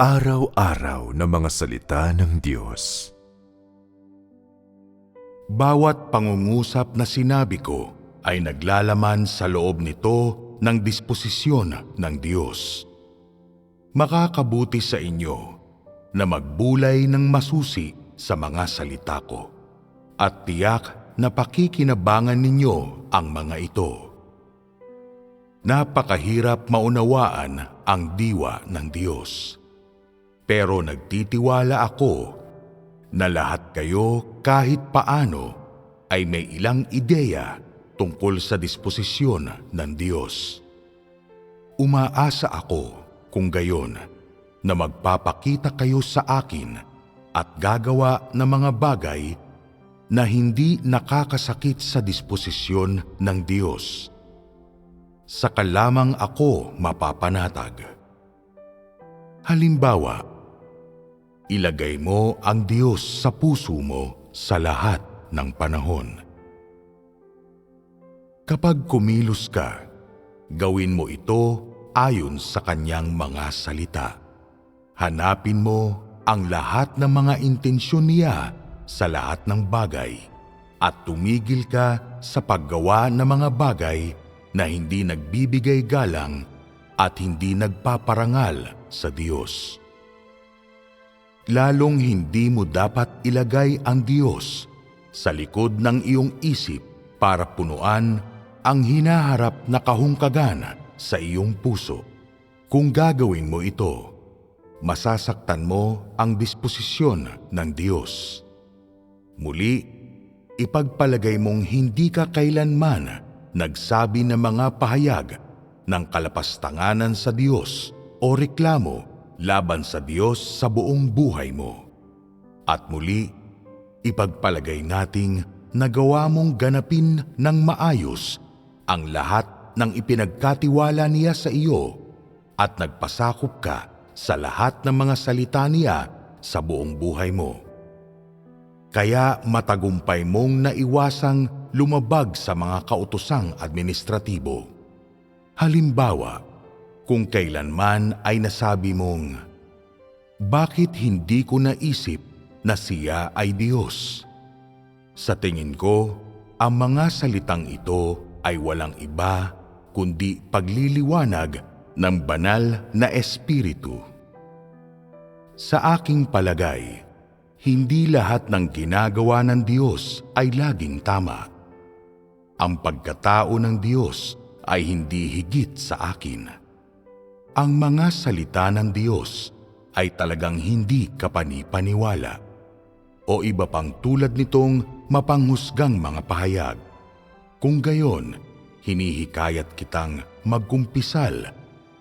Pang-araw-araw na mga salita ng Diyos. Bawat pangungusap na sinabi ko ay naglalaman sa loob nito ng disposisyon ng Diyos. Makakabuti sa inyo na magbulay ng masusi sa mga salita ko at tiyak na pakikinabangan ninyo ang mga ito. Napakahirap maunawaan ang diwa ng Diyos. Pero nagtitiwala ako na lahat kayo kahit paano ay may ilang ideya tungkol sa disposisyon ng Diyos. Umaasa ako kung gayon na magpapakita kayo sa akin at gagawa ng mga bagay na hindi nakakasakit sa disposisyon ng Diyos. Saka lamang ako mapapanatag. Halimbawa, ilagay mo ang Diyos sa puso mo sa lahat ng panahon. Kapag kumilos ka, gawin mo ito ayon sa kanyang mga salita. Hanapin mo ang lahat ng mga intensyon niya sa lahat ng bagay at tumigil ka sa paggawa ng mga bagay na hindi nagbibigay galang at hindi nagpaparangal sa Diyos. Lalong hindi mo dapat ilagay ang Diyos sa likod ng iyong isip para punuan ang hinaharap na kahungkagan sa iyong puso. Kung gagawin mo ito, masasaktan mo ang disposisyon ng Diyos. Muli, ipagpalagay mong hindi ka kailanman nagsabi ng mga pahayag ng kalapastanganan sa Diyos o reklamo laban sa Diyos sa buong buhay mo. At muli, ipagpalagay nating nagawa mong ganapin ng maayos ang lahat ng ipinagkatiwala niya sa iyo at nagpasakop ka sa lahat ng mga salita niya sa buong buhay mo. Kaya matagumpay mong naiwasang lumabag sa mga kautosang administratibo. Halimbawa, kung kailanman ay nasabi mong, Bakit hindi ko naisip na siya ay Diyos? Sa tingin ko, ang mga salitang ito ay walang iba kundi pagliliwanag ng banal na espiritu. Sa aking palagay, hindi lahat ng ginagawa ng Diyos ay laging tama. Ang pagkatao ng Diyos ay hindi higit sa akin. Ang mga salita ng Diyos ay talagang hindi kapani-paniwala o iba pang tulad nitong mapanghusgang mga pahayag. Kung gayon, hinihikayat kitang magkumpisal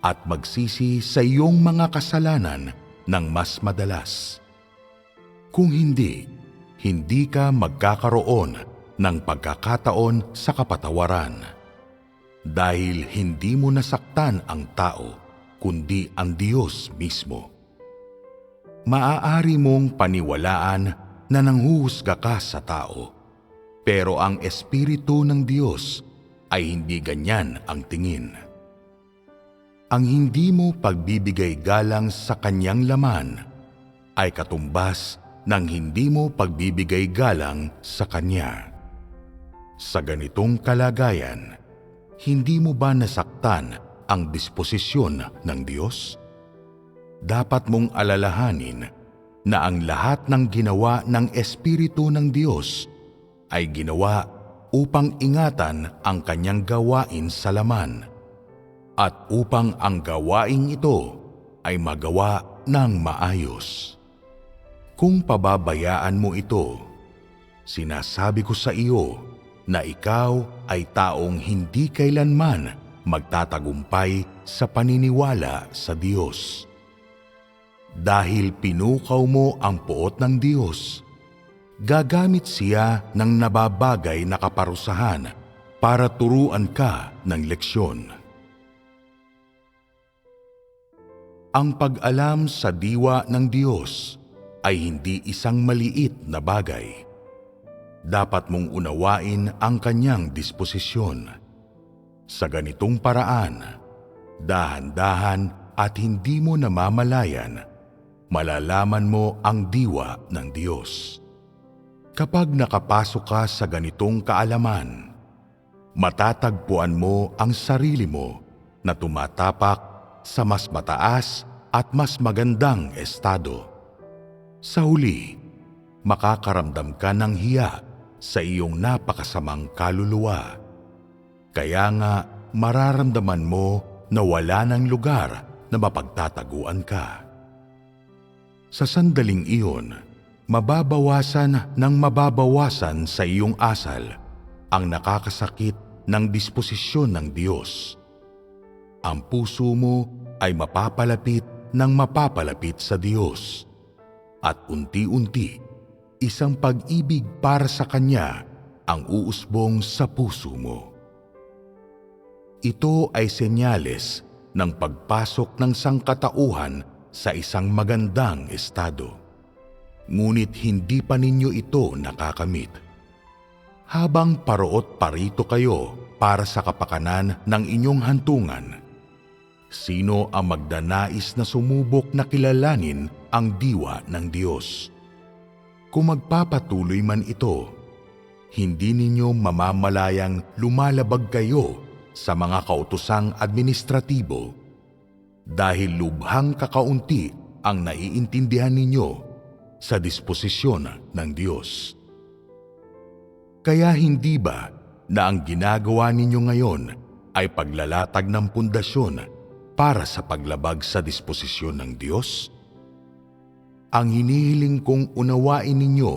at magsisi sa iyong mga kasalanan ng mas madalas. Kung hindi, hindi ka magkakaroon ng pagkakataon sa kapatawaran. Dahil hindi mo nasaktan ang tao, kundi ang Diyos mismo. Maaari mong paniwalaan na nanghuhusga ka sa tao, pero ang Espiritu ng Diyos ay hindi ganyan ang tingin. Ang hindi mo pagbibigay galang sa kanyang laman ay katumbas ng hindi mo pagbibigay galang sa Kanya. Sa ganitong kalagayan, hindi mo ba nasaktan ang disposisyon ng Diyos? Dapat mong alalahanin na ang lahat ng ginawa ng Espiritu ng Diyos ay ginawa upang ingatan ang kanyang gawain sa laman at upang ang gawaing ito ay magawa ng maayos. Kung pababayaan mo ito, sinasabi ko sa iyo na ikaw ay taong hindi kailanman magtatagumpay sa paniniwala sa Diyos. Dahil pinukaw mo ang puot ng Diyos, gagamit siya ng nababagay na kaparusahan para turuan ka ng leksyon. Ang pag-alam sa diwa ng Diyos ay hindi isang maliit na bagay. Dapat mong unawain ang kanyang disposisyon. Sa ganitong paraan, dahan-dahan at hindi mo namamalayan, malalaman mo ang diwa ng Diyos. Kapag nakapasok ka sa ganitong kaalaman, matatagpuan mo ang sarili mo na tumatapak sa mas mataas at mas magandang estado. Sa huli, makakaramdam ka ng hiya sa iyong napakasamang kaluluwa. Kaya nga mararamdaman mo na wala ng lugar na mapagtataguan ka. Sa sandaling iyon, mababawasan ng mababawasan sa iyong asal ang nakakasakit ng disposisyon ng Diyos. Ang puso mo ay mapapalapit ng mapapalapit sa Diyos. At unti-unti, isang pag-ibig para sa Kanya ang uusbong sa puso mo. Ito ay senyales ng pagpasok ng sangkatauhan sa isang magandang estado. Ngunit hindi pa ninyo ito nakakamit. Habang paroot parito kayo para sa kapakanan ng inyong hantungan, sino ang magdanais na sumubok na kilalanin ang diwa ng Diyos? Kung magpapatuloy man ito, hindi ninyo mamamalayang lumalabag kayo sa mga kautosang administratibo dahil lubhang kakaunti ang naiintindihan ninyo sa disposisyon ng Diyos. Kaya hindi ba na ang ginagawa ninyo ngayon ay paglalatag ng pundasyon para sa paglabag sa disposisyon ng Diyos? Ang hinihiling kong unawain ninyo,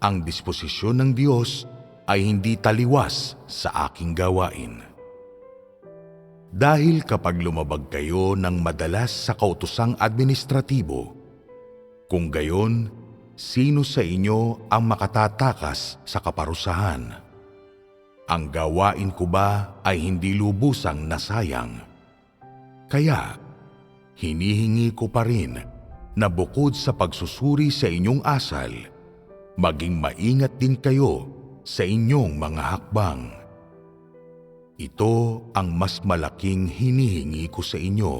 ang disposisyon ng Diyos ay hindi taliwas sa aking gawain. Dahil kapag lumabag kayo ng madalas sa kautosang administratibo, kung gayon, sino sa inyo ang makatatakas sa kaparusahan? Ang gawain ko ba ay hindi lubusang nasayang? Kaya, hinihingi ko pa rin na bukod sa pagsusuri sa inyong asal, maging maingat din kayo sa inyong mga hakbang. Ito ang mas malaking hinihingi ko sa inyo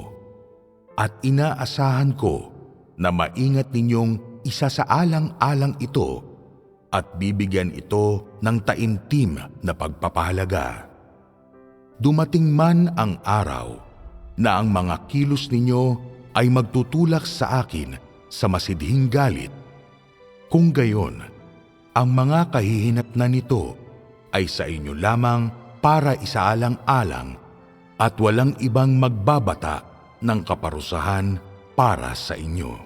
at inaasahan ko na maingat ninyong isa sa alang-alang ito at bibigyan ito ng taimtim na pagpapahalaga. Dumating man ang araw na ang mga kilos ninyo ay magtutulak sa akin sa masidhing galit. Kung gayon, ang mga kahihinat na nito ay sa inyo lamang para isaalang-alang at walang ibang magbabata ng kaparusahan para sa inyo.